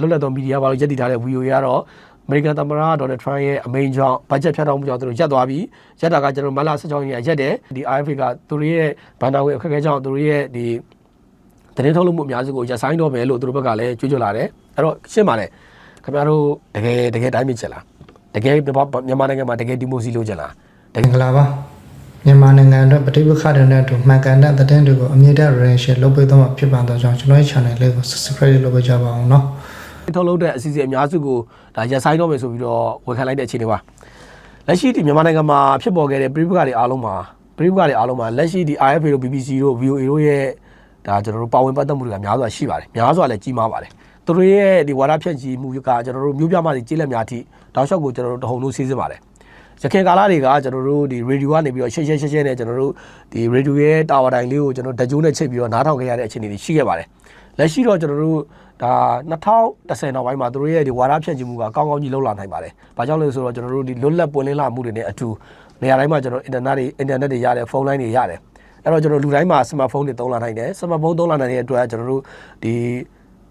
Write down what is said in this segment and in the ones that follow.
လွတ်လပ်သောမီဒီယာဘာလို့ရက်တည်ထားတဲ့ VOA ကတော့အမေရိကန်သမ္မတဒေါ်နယ်ထရန့်ရဲ့အမိန့်ကြောင့်ဘတ်ဂျက်ဖြတ်တောက်မှုကြောင့်သူတို့ရက်သွားပြီရက်တာကကျွန်တော်မလ16ရက်ရက်တယ်ဒီ IFA ကသူတို့ရဲ့ဘန်နာဝေအခက်အခဲကြောင့်သူတို့ရဲ့ဒီသတင်းထုတ်လုပ်မှုအများစုကိုရက်ဆိုင်တော့မယ်လို့သူတို့ဘက်ကလည်းကြွကြလာတယ်အဲ့တော့ရှင်းပါလေခင်ဗျားတို့တကယ်တကယ်တိုင်းမြစ်ချက်လားတကယ်မြန်မာနိုင်ငံမှာတကယ်ဒီမိုစီလုပ်ချင်လားတက မင်္ဂလာပါမြန်မာနိုင်ငံအတွက်ပဋိပက္ခတွေနဲ့အတူမှန်ကန်တဲ့သတင်းတွေကိုအမြဲတမ်း reaction လုပ်ပေးသွားမှာဖြစ်ပါတော့ကြောင့်ကျွန်တော်ရဲ့ channel လေးကို subscribe လုပ်ပေးကြပါအောင်เนาะ ထုတ်လုပ်တဲ့အစီအစဉ်အများစုကိုဒါရက်ဆိုင်တော့မယ်ဆိုပြီးတော့ဝန်ခံလိုက်တဲ့အခြေအနေပါလက်ရှိဒီမြန်မာနိုင်ငံမှာဖြစ်ပေါ်ခဲ့တဲ့ပြည်ပကတွေအားလုံးမှာပြည်ပကတွေအားလုံးမှာလက်ရှိဒီ IFA တို့ BBC တို့ VOA တို့ရဲ့ဒါကျွန်တော်တို့ပါဝင်ပတ်သက်မှုတွေကများစွာရှိပါတယ်များစွာလည်းကြီးမားပါတယ်သူတို့ရဲ့ဒီဝါဒဖြန့်ချီမှုကကျွန်တော်တို့မျိုးပြမှစီကျေးလက်များအထိတောက်လျှောက်ကိုကျွန်တော်တို့တဟုန်လို့စီးစင်းပါတယ်ရခိုင်ကာလတွေကကျွန်တော်တို့ဒီရေဒီယိုကနေပြီးတော့ရှက်ရှက်ရှက်ရှက်နဲ့ကျွန်တော်တို့ဒီရေဒီယိုရဲ့တာဝါတိုင်လေးကိုကျွန်တော်ဓာတ်ကြိုးနဲ့ချိတ်ပြီးတော့နားထောင်ခဲ့ရတဲ့အခြေအနေတွေရှိခဲ့ပါတယ် လက်ရှိတော့ကျွန်တော်တို့ဒါ2010နောက်ပိုင်းမှာသူတို့ရဲ့ဒီဝါဒဖြန့်ချီမှုကကောင်းကောင်းကြီးလှုပ်လာနိုင်ပါတယ်။ဘာကြောင့်လဲဆိုတော့ကျွန်တော်တို့ဒီလွတ်လပ်ပွင့်လင်းလာမှုတွေနဲ့အတူနေရာတိုင်းမှာကျွန်တော်အင်တာနက်တွေအင်တာနက်တွေရတယ်ဖုန်းလိုင်းတွေရတယ်။အဲ့တော့ကျွန်တော်လူတိုင်းမှာစမတ်ဖုန်းတွေသုံးလာနိုင်တယ်။စမတ်ဖုန်းသုံးလာနိုင်တဲ့အတွက်ကျွန်တော်တို့ဒီ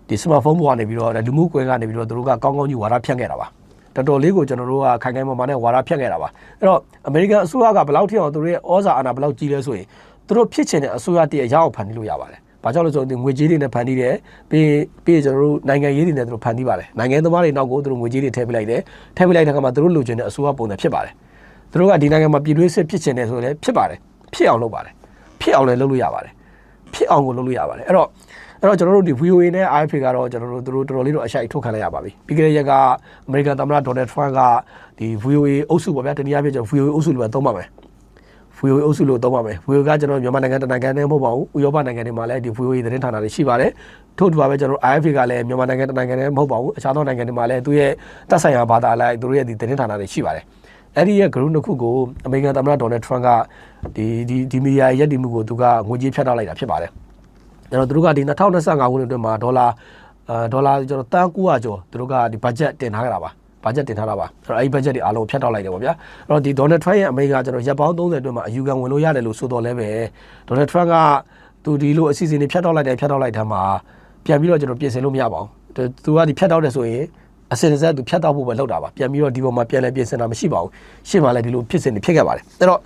ဒီစမတ်ဖုန်းပေါ်ကနေပြီးတော့လူမှုကွယ်ကနေပြီးတော့သူတို့ကကောင်းကောင်းကြီးဝါဒဖြန့်ခဲ့တာပါ။တော်တော်လေးကိုကျွန်တော်တို့ကခိုင်ခိုင်မာမာနဲ့ဝါဒဖြန့်ခဲ့တာပါအဲ့တော့အမေရိကန်အစိုးရကဘယ်လောက်ထိအောင်သူတို့ရဲ့ဩဇာအာဏာဘယ်လောက်ကြီးလဲဆိုရင်သူတို့ဖြစ်ချင်တဲ့အစိုးရတည်းရအောင်ဖန်တီးလို့ရပါတယ် ဘာကြောင့်လဲဆိုတော့ငွေကြေးတွေနဲ့ဖန်တီးတယ်ပြီးပြီးကျွန်တော်တို့နိုင်ငံရေးတွေနဲ့သူတို့ဖန်တီးပါတယ်နိုင်ငံသမားတွေနောက်ကိုသူတို့ငွေကြေးတွေထည့်ပေးလိုက်တယ်ထည့်ပေးလိုက်တဲ့အခါမှာသူတို့လိုချင်တဲ့အစိုးရပုံစံဖြစ်ပါတယ်သူတို့ကဒီနိုင်ငံမှာပြည်တွင်းစစ်ဖြစ်ချင်တယ်ဆိုလည်းဖြစ်ပါတယ်ဖြစ်အောင်လုပ်ပါတယ်ဖြစ်အောင်လည်းလုပ်လို့ရပါတယ်ဖြစ်အောင်ကိုလုပ်လို့ရပါတယ်အဲ့တော့အဲ့တော့ကျွန်တော်တို့ဒီ VOA နဲ့ IFA ကတော့ကျွန်တော်တို့တို့တော်တော်လေးတော့အရှိုက်ထုတ်ခံလိုက်ရပါပြီပြီးခဲ့တဲ့ရက်ကအမေရိကန်သမ္မတဒေါ်နယ်ထရန့်ကဒီ VOA အုပ်စုပေါ့ဗျာတနည်းအားဖြင့်ကျွန်တော် VOA အုပ်စုလို့ပဲသုံးပါမယ် VOA အုပ်စုလို့သုံးပါမယ် VOA ကကျွန်တော်မြန်မာနိုင်ငံတနိုင်ငံနဲ့မဟုတ်ပါဘူးဥရောပနိုင်ငံတွေမှာလည်းဒီ VOA သတင်းဌာနတွေရှိပါတယ်ထို့တူပါပဲကျွန်တော် IFA ကလည်းမြန်မာနိုင်ငံတနိုင်ငံနဲ့မဟုတ်ပါဘူးအခြားသောနိုင်ငံတွေမှာလည်းသူရဲ့တပ်ဆိုင်ရာဘာသာအလိုက်သူတို့ရဲ့ဒီသတင်းဌာနတွေရှိပါတယ်အဲ့ဒီရဲ့ group တစ်ခုကိုအမေရိကန်သမ္မတဒေါ်နယ်ထရန့်ကဒီဒီဒီမီဒီယာရက်တီမှုကိုသူကငွေကြေးဖြတ်တောက်လိုက်တာဖြစ်ပါတယ်ကျွန်တော်တို့ကဒီ2025ခုနှစ်အတွင်းမှာဒေါ်လာအာဒေါ်လာကျွန်တော်တန်း900ကျော်သူတို့ကဒီ budget တင်ထားကြတာပါ ဘတ်ဂျက်တင်ထားတာပါအဲ့တော့အဲ့ဒီဘတ်ဂျက်တွေအားလုံးဖြတ်တောက်လိုက်တယ်ပေါ့ဗျာအဲ့တော့ဒီဒေါ်နယ်ထရန့်ရဲ့အမေရိကကျွန်တော်ရက်ပေါင်း30အတွင်းမှာအယူခံဝင်လို့ရတယ်လို့ဆိုတော့လဲပဲဒေါ်နယ်ထရန့်ကသူဒီလိုအစီအစဉ်တွေဖြတ်တောက်လိုက်တယ်ဖြတ်တောက်လိုက်တဲ့မှာပြန်ပြီးတော့ကျွန်တော်ပြင်ဆင်လို့မရပါဘူးသူကဒီဖြတ်တောက်တယ်ဆိုရင်အစစ်အဆက်သူဖြတ်တောက်ဖို့ပဲလုပ်တာပါပြန်ပြီးတော့ဒီပေါ်မှာပြန်လဲပြင်ဆင်တာမရှိပါဘူးရှေ့မှာလည်းဒီလိုဖြစ်စဉ်တွေဖြစ်ခဲ့ပါတယ်အဲ့တော့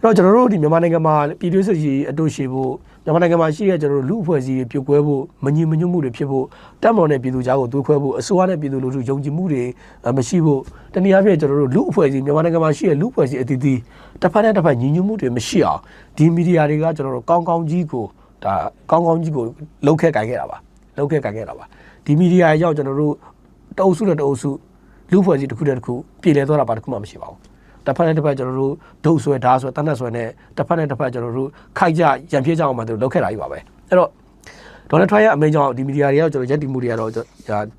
အဲ့တော့ကျွန်တော်တို့ဒီမြန်မာနိုင်ငံမှာပြည်တွင်းစစ်ကြီးအတူရှိဖို့ မြန်မာနိုင်ငံမှာရှိတဲ့ကျွန်တော်တို့လူအဖွဲ့အစည်းတွေပြုတ်ကွဲဖို့မငြိမ်မညွတ်မှုတွေဖြစ်ဖို့တက်မတော်နဲ့ပြည်သူကြားကိုသွေးခွဲဖို့အစိုးရနဲ့ပြည်သူလူထုယုံကြည်မှုတွေမရှိဖို့တနည်းအားဖြင့်ကျွန်တော်တို့လူအဖွဲ့အစည်းမြန်မာနိုင်ငံမှာရှိတဲ့လူအဖွဲ့အစည်းအသီးသီးတစ်ဖက်နဲ့တစ်ဖက်ညီညွတ်မှုတွေမရှိအောင်ဒီမီဒီယာတွေကကျွန်တော်တို့ကောင်းကောင်းကြီးကိုဒါကောင်းကောင်းကြီးကိုလှုပ်ခဲကြိုင်ခဲ့တာပါလှုပ်ခဲကြိုင်ခဲ့တာပါဒီမီဒီယာရောက်ကျွန်တော်တို့တအုပ်စုနဲ့တအုပ်စုလူအဖွဲ့အစည်းတစ်ခုနဲ့တစ်ခုပြည်လဲသွားတာပါတစ်ခုမှမရှိပါဘူး တစ်ဖက်နဲ့တစ်ဖက်ကျွန်တော်တို့ဒုတ်ဆွဲဓာတ်ဆွဲတနက်ဆွဲနဲ့တစ်ဖက်နဲ့တစ်ဖက်ကျွန်တော်တို့ခိုက်ကြရံပြည့်ကြအောင်မှသူတို့လုပ်ခဲ့တာကြီးပါပဲအဲ့တော့ဒေါ်နယ်ထရန့်ရဲ့အမိန့်ကြောင့်ဒီမီဒီယာတွေကတော့ကျွန်တော်ရက်တီမှုတွေကတော့ဒါ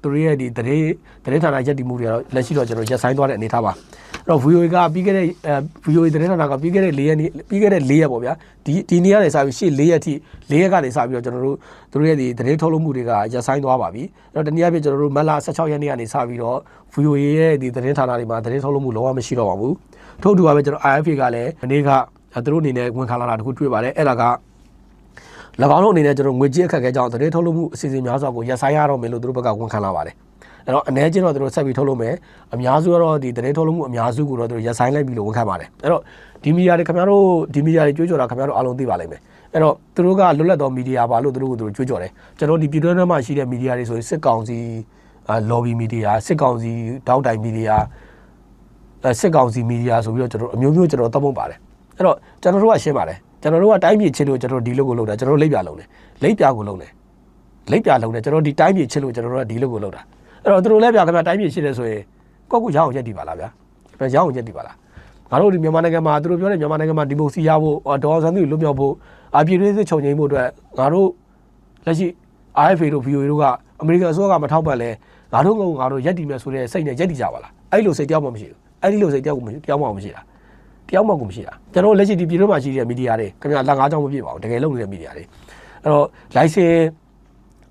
သူတို့ရဲ့ဒီတရေတရေဌာနရက်တီမှုတွေကတော့လက်ရှိတော့ကျွန်တော်ရက်ဆိုင်သွားတဲ့အနေထားပါအဲ့တော့ VOA ကပြီးခဲ့တဲ့အဲ VOA တရေဌာနကပြီးခဲ့တဲ့၄ရက်နေ့ပြီးခဲ့တဲ့၄ရက်ပေါ့ဗျာဒီဒီနေ့ကနေစပြီးရှေ့၄ရက်ထိ၄ရက်ကနေစပြီးတော့ကျွန်တော်တို့သူတို့ရဲ့ဒီတရေထုတ်လုပ်မှုတွေကရက်ဆိုင်သွားပါပြီအဲ့တော့တနည်းအားဖြင့်ကျွန်တော်တို့မတ်လ16ရက်နေ့ကနေစပြီးတော့ VOA ရဲ့ဒီတရေဌာနတွေမှာတရေထုတ်လုပ်မှုလုံးဝမရှိတော့ပါဘူး ထို့တူပါပဲကျွန်တော် IFA ကလည်းဒီနေ့ကသူတို့အနေနဲ့ဝန်ခံလာတာတခုတွေ့ပါတယ်အဲ့ဒါက၎င်းတို့အနေနဲ့ကျွန်တော်ငွေကြေးအခက်အခဲကြောင့်သတင်းထုတ်လုပ်မှုအစီအစဉ်များစွာကိုရပ်ဆိုင်းရတော့မယ်လို့သူတို့ဘက်ကဝန်ခံလာပါတယ်အဲ့တော့အနေချင်းတော့သူတို့ဆက်ပြီးထုတ်လုပ်မယ်အများစုကတော့ဒီသတင်းထုတ်လုပ်မှုအများစုကိုတော့သူတို့ရပ်ဆိုင်းလိုက်ပြီလို့ဝန်ခံပါတယ်အဲ့တော့ဒီမီဒီယာတွေခင်ဗျားတို့ဒီမီဒီယာတွေကြွေးကြော်တာခင်ဗျားတို့အားလုံးသိပါလိမ့်မယ်အဲ့တော့သူတို့ကလွတ်လပ်သောမီဒီယာပါလို့သူတို့ကသူတို့ကြွေးကြော်တယ်ကျွန်တော်ဒီပြည်တွင်းထဲမှာရှိတဲ့မီဒီယာတွေဆိုရင်စစ်ကောင်စီအာ lobby မီဒီယာစစ်ကောင်စီတောက်တိုင်မီဒီယာအဲ စစ်ကောင်စီမီဒီယာဆိုပြီးတော့ကျွန်တော်အမျိုးမျိုးကျွန်တော်သတ်မှတ်ပါတယ်အဲ့တော့ကျွန်တော်တို့ကရှင်းပါတယ်ကျွန်တော်တို့ကတိုင်းပြည်ချစ်လို့ကျွန်တော်ဒီလိုကိုလုပ်တာကျွန်တော်တို့လိပ်ပြလုံးတယ်လိပ်ပြကိုလုံးတယ်လိပ်ပြလုံးတယ်ကျွန်တော်ဒီတိုင်းပြည်ချစ်လို့ကျွန်တော်တို့ကဒီလိုကိုလုပ်တာအဲ့တော့သူတို့လည်းပြခင်ဗျာတိုင်းပြည်ချစ်တယ်ဆိုရင်ကိုယ့်ကိုရအောင်ရက်တည်ပါလားဗျာဗျာရအောင်ရက်တည်ပါလားငါတို့ဒီမြန်မာနိုင်ငံမှာသူတို့ပြောတဲ့မြန်မာနိုင်ငံမှာဒီမိုစီရဖို့ဒေါ်အောင်ဆန်းစုကြည်လွတ်မြောက်ဖို့အပြည်ပြည်စစ်ချုပ်ငိမ့်ဖို့အတွက်ငါတို့လက်ရှိ IFA တို့ VOA တို့ကအမေရိကန်အစိုးရကမထောက်ပံ့လဲငါတို့ကငါတို့ရက်တည်မယ်ဆိုတဲ့စိတ်နဲ့ရက်တည်ကြပါလားအဲ့လိုစိတ်တယောက်မှမရှိဘူး အဲ့ဒီလိုစိတ်တယောက်မှမရှိတယောက်မှမရှိတာတယောက်မှကိုမရှိတာကျွန်တော်လက်ရှိဒီပြည်တွင်းမှာရှိတဲ့မီဒီယာတွေခင်ဗျာလက်ငါးချောင်းမပြည့်ပါဘူးတကယ်လုပ်နေတဲ့မီဒီယာတွေအဲ့တော့ license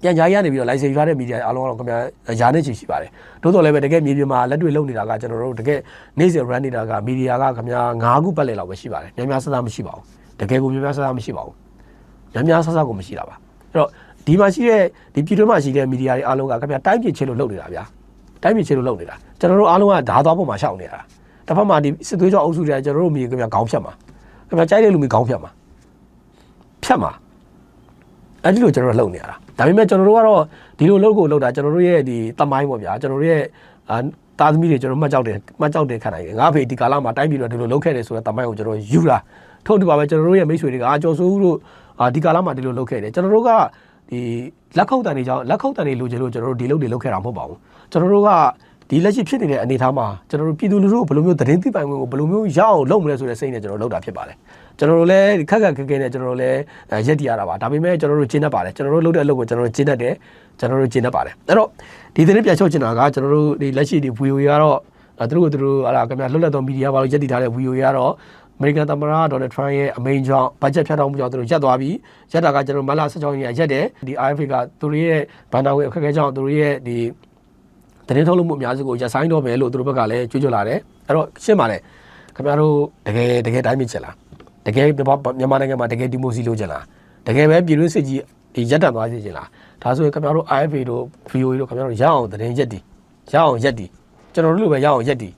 ပြန်ကြားရနေပြီးတော့ license ယူထားတဲ့မီဒီယာအားလုံးကတော့ခင်ဗျာယာနဲ့ချီရှိပါတယ်တိုးတော်လည်းပဲတကယ်မြေပြင်မှာလက်တွေ့လုပ်နေတာကကျွန်တော်တို့တကယ်နေ့စဉ် run နေတာကမီဒီယာကခင်ဗျာ9ခုပတ်လည်လောက်ပဲရှိပါတယ်များများဆဆမရှိပါဘူးတကယ်ကိုများများဆဆမရှိပါဘူးများများဆဆကိုမရှိတာပါအဲ့တော့ဒီမှာရှိတဲ့ဒီပြည်တွင်းမှာရှိတဲ့မီဒီယာတွေအားလုံးကခင်ဗျာတိုင်းပြည်ချင်းလို့လုပ်နေတာဗျာ တိုင်းပြည်ချင်းလို့လုပ်နေတာကျွန်တော်တို့အားလုံးကဓာသွားပေါ်မှာရှောက်နေတာတစ်ဖက်မှာဒီစစ်သွေးကြောအုပ်စုတွေကကျွန်တော်တို့မြင်ခင်ဗျာခေါင်းဖြတ်မှာခင်ဗျာကြိုက်တဲ့လူမျိုးခေါင်းဖြတ်မှာဖြတ်မှာအဲ့ဒီလိုကျွန်တော်တို့လုပ်နေရတာဒါပေမဲ့ကျွန်တော်တို့ကတော့ဒီလိုလုပ်ကိုလုပ်တာကျွန်တော်တို့ရဲ့ဒီတမိုင်းပေါ့ဗျာကျွန်တော်တို့ရဲ့အာသားသမီးတွေကျွန်တော်မှတ်ကြောက်တယ်မှတ်ကြောက်တယ်ခံနိုင်တယ်ငါဖေဒီကာလမှာတိုင်းပြည်တော့ဒီလိုလုပ်ခဲ့တယ်ဆိုတော့တမိုင်းကိုကျွန်တော်ယူလာထို့တူပါပဲကျွန်တော်တို့ရဲ့မိတ်ဆွေတွေကအာကျော်စိုးဦးတို့အာဒီကာလမှာဒီလိုလုပ်ခဲ့တယ်ကျွန်တော်တို့က ဒီလက်ခုပ်တန်တွေကြောင့်လက်ခုပ်တန်တွေလိုချင်လို့ကျွန်တော်တို့ဒီလုပ်တွေလုပ်ခဲ့တာမဟုတ်ပါဘူးကျွန်တော်တို့ကဒီလက်ရှိဖြစ်နေတဲ့အနေအထားမှာကျွန်တော်တို့ပြည်သူလူထုကိုဘယ်လိုမျိုးသတင်းသိပိုင်ခွင့်ကိုဘယ်လိုမျိုးရအောင်လုပ်မလဲဆိုတဲ့စိတ်နဲ့ကျွန်တော်တို့လုပ်တာဖြစ်ပါတယ်ကျွန်တော်တို့လည်းခက်ခက်ခဲခဲနဲ့ကျွန်တော်တို့လည်းရက်တည်ရတာပါဒါပေမဲ့ကျွန်တော်တို့ကျင်းတတ်ပါတယ်ကျွန်တော်တို့လုပ်တဲ့အလုပ်ကိုကျွန်တော်တို့ကျင်းတတ်တယ်ကျွန်တော်တို့ကျင်းတတ်ပါတယ်အဲ့တော့ဒီသတင်းပြန်ချုပ်ချင်တာကကျွန်တော်တို့ဒီလက်ရှိဒီ VOE ကတော့သူတို့သူတို့ဟာလာခင်ဗျာလွတ်လပ်သောမီဒီယာဘာလို့ရက်တည်ထားတဲ့ VOE ကတော့ အမေရိကန်သမ္မတဒေါ်နယ်ထရန့်ရဲ့အမိန့်ကြောင့်ဘတ်ဂျက်ဖြတ်တောက်မှုကြောင့်သူတို့ရက်သွားပြီးရက်တာကကျွန်တော်မလာ16ရက်ရက်တယ်ဒီ IFA ကသူတို့ရဲ့ဘန်နာဝေအခက်အခဲကြောင့်သူတို့ရဲ့ဒီသတင်းထုတ်လုပ်မှုအများစုကိုရက်ဆိုင်တော့မယ်လို့သူတို့ဘက်ကလည်းကြွေးကြော်လာတယ်အဲ့တော့ရှင်းပါလေခင်ဗျားတို့တကယ်တကယ်တိုင်းမြစ်ချင်လားတကယ်မြန်မာနိုင်ငံမှာတကယ်ဒီမိုစီလိုချင်လားတကယ်ပဲပြည်တွင်းစစ်ကြီးဒီရက်တန့်သွားစေချင်လားဒါဆိုရင်ခင်ဗျားတို့ IFA တို့ VOA တို့ခင်ဗျားတို့ရအောင်သတင်းရက်တီရအောင်ရက်တီကျွန်တော်တို့လိုပဲရအောင်ရက်တီ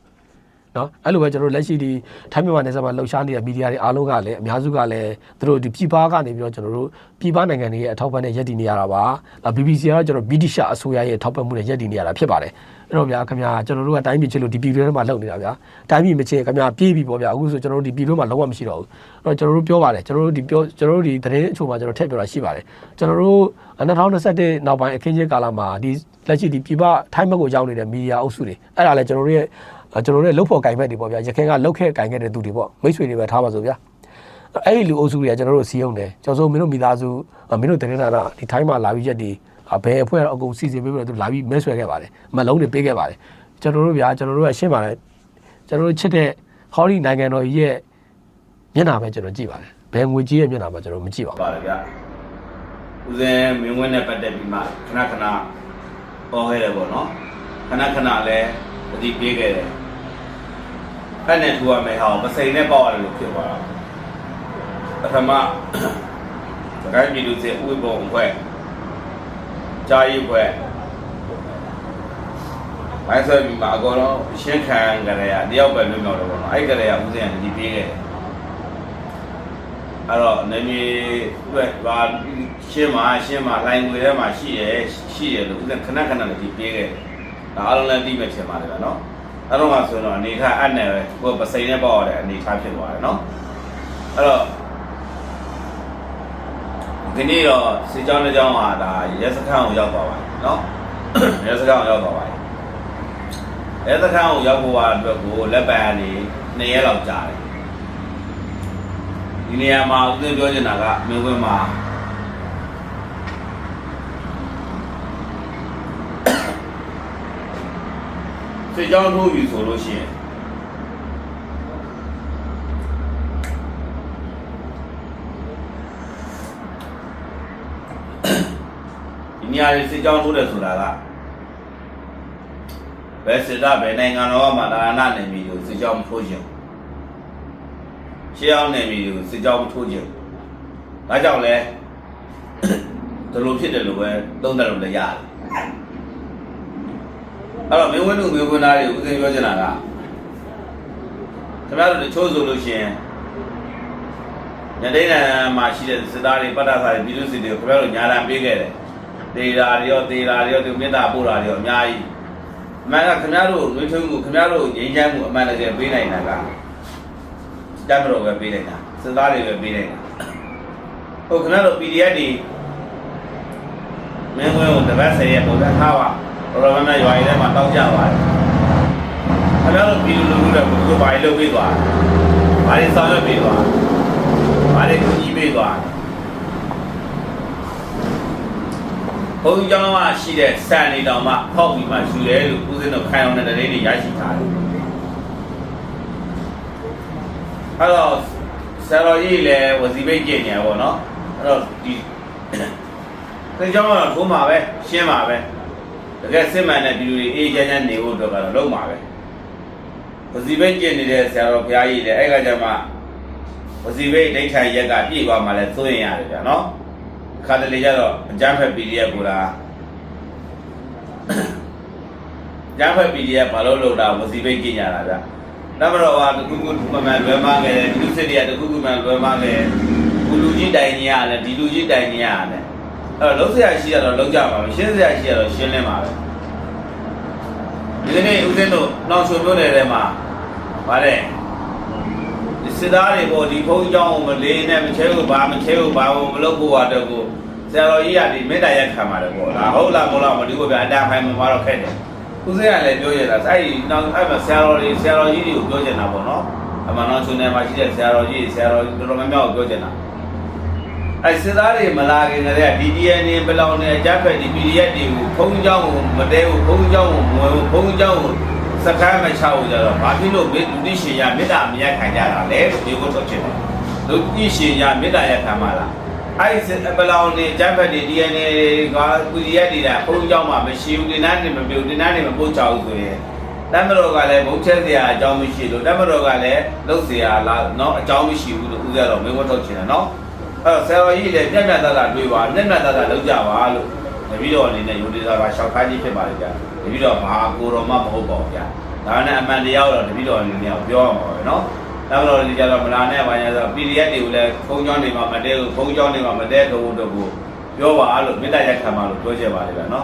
နော်အဲ့လိုပဲကျွန်တော်တို့လက်ရှိဒီထိုင်းမြန်မာနယ်စပ်မှာလှုပ်ရှားနေတဲ့မီဒီယာတွေအားလုံးကလည်းအများစုကလည်းသူတို့ဒီပြည်ပကနေပြီးတော့ကျွန်တော်တို့ပြည်ပနိုင်ငံတွေရဲ့အထောက်ပံ့နဲ့ရက်တည်နေရတာပါဒါ BBC ကတော့ကျွန်တော်ဗြိတိရှအစိုးရရဲ့အထောက်ပံ့မှုနဲ့ရက်တည်နေရတာဖြစ်ပါတယ်အဲ့တော့ဗျာခင်ဗျာကျွန်တော်တို့ကတိုင်းပြည်ချစ်လို့ဒီပြည်တွင်းမှာလှုပ်နေတာဗျာတိုင်းပြည်မချစ်ခင်ဗျာပြေးပြီပေါ့ဗျာအခုဆိုကျွန်တော်တို့ဒီပြည်တွင်းမှာလုံးဝမရှိတော့ဘူးအဲ့တော့ကျွန်တော်တို့ပြောပါတယ်ကျွန်တော်တို့ဒီပြောကျွန်တော်တို့ဒီသတင်းအချို့မှာကျွန်တော်ထည့်ပြောတာရှိပါတယ်ကျွန်တော်တို့2021နောက်ပိုင်းအခင်းချင်းကာလမှာဒီလက်ရှိဒီပြည်ပထိုင်းဘက်ကိုရောက်နေတဲ့မီဒီယာအုပ်စုတွေအဲ့ဒါလည်းကျွန်တော်တို့ရဲ့ ကျွန်တော်တို့ရဲ့လုတ်ဖို့ကင်ဘက်တွေပေါ့ဗျာရခိုင်ကလုတ်ခဲ့ကင်ခဲ့တဲ့သူတွေပေါ့မိတ်ဆွေတွေပဲထားပါစို့ဗျာအဲ့ဒီလူအုပ်စုတွေကကျွန်တော်တို့စီးအောင်တယ်ကျော်စိုးမင်းတို့မိသားစုမင်းတို့တင်းနေတာဒီထိုင်းမှာလာပြီးရက်ဒီဘယ်အဖွဲ့တော့အကုန်စီစဉ်ပေးပြီးတော့သူလာပြီးမဲဆွဲခဲ့ပါတယ်မလုံးတွေပေးခဲ့ပါတယ်ကျွန်တော်တို့ဗျာကျွန်တော်တို့ကရှင်းပါတယ်ကျွန်တော်တို့ချစ်တဲ့ဟော်ဒီနိုင်ငံတော်ကြီးရဲ့မျက်နှာပဲကျွန်တော်ကြည့်ပါတယ်ဘယ်ငွေကြီးရဲ့မျက်နှာမှကျွန်တော်မကြည့်ပါဘူးပါတယ်ဗျဦးဇင်းမင်းဝင်းနဲ့ပတ်သက်ပြီးမှခဏခဏပေါ်ခဲ့တယ်ပေါ့နော်ခဏခဏလည်းအတိပြေးခဲ့တယ် ဖက်နဲ့ထူရမယ်ဟာပစိန်နဲ့ပေါက်ရတယ်လို့ဖြစ်သွားတာပထမစကိုင်းပြည်သူစစ်ဥပ္ပုံဖွဲ့ကြာရီဖွဲ့ဘိုင်းဆွဲပြီးမှအကောတော့ရှင်းခံကြရတယောက်ပဲလွတ်မြောက်တော့ပေါ့နော်အဲ့ကြရဦးဇင်းကဒီပြေးခဲ့တယ်အဲ့တော့နေမီတွေ့ပါရှင်းမှာရှင်းမှာလိုင်းငွေထဲမှာရှိရရှိရလို့ဦးဇင်းခဏခဏလည်းဒီပြေးခဲ့ဒါအားလုံးလည်းသိမဲ့ထင်ပါတယ်ဗျာနော် အဲ့တော့မှဆိုတော့အနေထားအနဲ့ပဲကိုယ်ပစိန်နဲ့ပေါ့ရတဲ့အနေထားဖြစ်သွားတယ်နော်အဲ့တော့ဒီနေ့တော့စစ်ကြောင်းတစ်ကြောင်းဟာဒါရဲစခန်းကိုရောက်သွားပါပြီနော်ရဲစခန်းကိုရောက်သွားပါပြီရဲစခန်းကိုရောက်ဖို့အတွက်ကိုလက်ပံကနေ2ရက်လောက်ကြာတယ်ဒီနေရာမှာဦးသိန်းပြောချင်တာကမြို့ခွင့်မှာ စေကြောင်းထိုးပြီဆိုလို့ရှိရင်ဒီနေရာရေးစေကြောင်းထိုးတယ်ဆိုတာကဘယ်စစ်တပ်ဘယ်နိုင်ငံတော်မှဒါနနယ်မြေကိုစေကြောင်းမထိုးခြင်းရှေးအောင်နယ်မြေကိုစစ်ကြောင်းထိုးခြင်း။ဒါကြောင့်လဲဒီလိုဖြစ်တယ်လို့ပဲသုံးတယ်လို့လည်းရတယ်။ အဲ့တော့မင်းဝင်းတို့မင်းဝင်းသားတွေဦးစင်ပြောချင်တာကခင်ဗျားတို့တချို့ဆိုလို့ရှိရင်ညတိန်မှာရှိတဲ့စစ်သားတွေပတ်တာစာတွေပြည်သူစစ်တွေကိုခင်ဗျားတို့ညာလန်ပေးခဲ့တယ်။ဒေတာတွေရောဒေတာတွေရောသူမေတ္တာပို့တာတွေရောအများကြီး။အမှန်ကခင်ဗျားတို့လွှင့်ထုံးမှုခင်ဗျားတို့ငြိမ်းချမ်းမှုအမှန်တကယ်ပေးနိုင်တာကတမ်းမတော်ပဲပေးလိုက်တာစစ်သားတွေပဲပေးလိုက်တာဟုတ်ခဏတော့ PDF တွေမင်းဝဲကိုတပတ်ဆယ်ရက်ပုံစံထားပါ တော်တော်များများရွာရည်ထဲမှာတောင်းကြပါတယ်ခဏတော့ပြည်လူလူတွေဘုရားဘာလို့ပေးသွားဘာတွေဆောင်ရွက်ပေးသွားဘာတွေကူညီပေးသွားဘုံကျောင်းမှာရှိတဲ့စံနေတောင်မှဖောက်ပြီးမှယူတယ်လို့ဦးဇင်းတို့ခိုင်အောင်တဲ့တရေတွေရရှိထားတယ်အဲ့တော့ဆရာတော်ကြီးလည်းဝစီပိတ်ကျင့်နေရပါတော့အဲ့တော့ဒီသင်္ကြောင်းကတော့ထိုးမှာပဲရှင်းမှာပဲ တကယ်စစ်မှန်တဲ့ပြည်သူတွေအေးချမ်းချမ်းနေဖို့အတွက်ကတော့လုံးမှာပဲဝစီပိတ်ကျင့်နေတဲ့ဆရာတော်ဘုရားကြီးလည်းအဲ့ကကြမှာဝစီပိတ်ဒိဋ္ဌိုင်ရက်ကပြည့်သွားမှလည်းသိုးရင်ရတယ်ဗျာနော်ခါတလေကျတော့အကြမ်းဖက် PDF ကိုလားအကြမ်းဖက် PDF ဘာလို့လုပ်တာဝစီပိတ်ကြညာတာဗျနမတော်ကတခုခုမှမှန်လွယ်မခဲ့တယ်ဒီလူစစ်တွေကတခုခုမှန်လွယ်မခဲ့တယ်ဘလူကြီးတိုင်ကြီးရတယ်ဒီလူကြီးတိုင်ကြီးရတယ် အဲ့တော့လုံးစရာရှိရတော့လုံးကြပါမယ်ရှင်းစရာရှိရတော့ရှင်းလင်းပါပဲဒီနေ့ဦးဇင်းတို့နောက်ဆုံးပြောတဲ့ထဲမှာဗါတဲ့စစ်သားတွေပေါ့ဒီဘုန်းကြီးကြောင့်မလေးနဲ့မချဲဘူးဘာမချဲဘူးဘာမလုပ်ဘူးဟာတော့ကိုဆရာတော်ကြီးကဒီမေတ္တာရက်ခံပါတယ်ပေါ့ဒါဟုတ်လားမဟုတ်လားမလို့ဗျာအတားဖိုင်မှာတော့ခက်တယ်ဦးဇင်းကလည်းပြောရတာအဲ့ဒီနောက်အဲ့မှာဆရာတော်တွေဆရာတော်ကြီးတွေကိုပြောချင်တာပေါ့နော်အမှန်တော့ချုံနေမှာရှိတဲ့ဆရာတော်ကြီးဆရာတော်တော်များများကိုပြောချင်တာ အဲစစ်သားတွေမလာခင်ကတည်းကဒီ DNA ဘယ်လောက်နဲ့အကြက်ဖက်ဒီ PDF တွေကိုဖုံးကြောင်းကိုမတဲဘူးဖုံးကြောင်းကိုမဝယ်ဘူးဖုံးကြောင်းကိုစကမ်းမချဘူးကြတော့ဘာဖြစ်လို့မေတ္တိရှင်ရမေတ္တာမရခံကြတာလဲလို့ဒီကိုထုတ်ချင်တယ်လူတိရှင်ရမေတ္တာရခံပါလားအဲ့စစ်ဘယ်လောက်နဲ့အကြက်ဖက်ဒီ DNA က PDF တွေတာဖုံးကြောင်းမှာမရှိဘူးဒီနားနေမပြုတ်ဒီနားနေမပို့ချဘူးဆိုရင်တမတော်ကလည်းဘုံချက်စရာအကြောင်းမရှိလို့တမတော်ကလည်းလှုပ်เสียလားเนาะအကြောင်းမရှိဘူးလို့ဦးရတော့မေဝတ်ထုတ်ချင်တယ်เนาะ အဲ့တော့ဆရာတော်ကြီးလည်းမျက်မျက်တတတွေ့ပါမျက်မျက်တတလောက်ကြပါလို့တပည့်တော်အနေနဲ့ယူဒီသာပါရှောက်ခိုင်းကြီးဖြစ်ပါလေကြာတပည့်တော်ဘာကိုတော်မှမဟုတ်ပါဘူးကြာဒါနဲ့အမှန်တရားတော့တပည့်တော်အနေနဲ့ပြောရမှာပဲเนาะဒါကြောင့်ဒီကြတော့မလာနဲ့ဘာညာဆို PDF တွေကိုလည်းဖုန်းကြောင်းတွေမှာမတဲဘူးဖုန်းကြောင်းတွေမှာမတဲတော့ဘူးတော့ဘူးပြောပါလို့မေတ္တာရက်ခံပါလို့ပြောချင်ပါလေဗျာเนาะ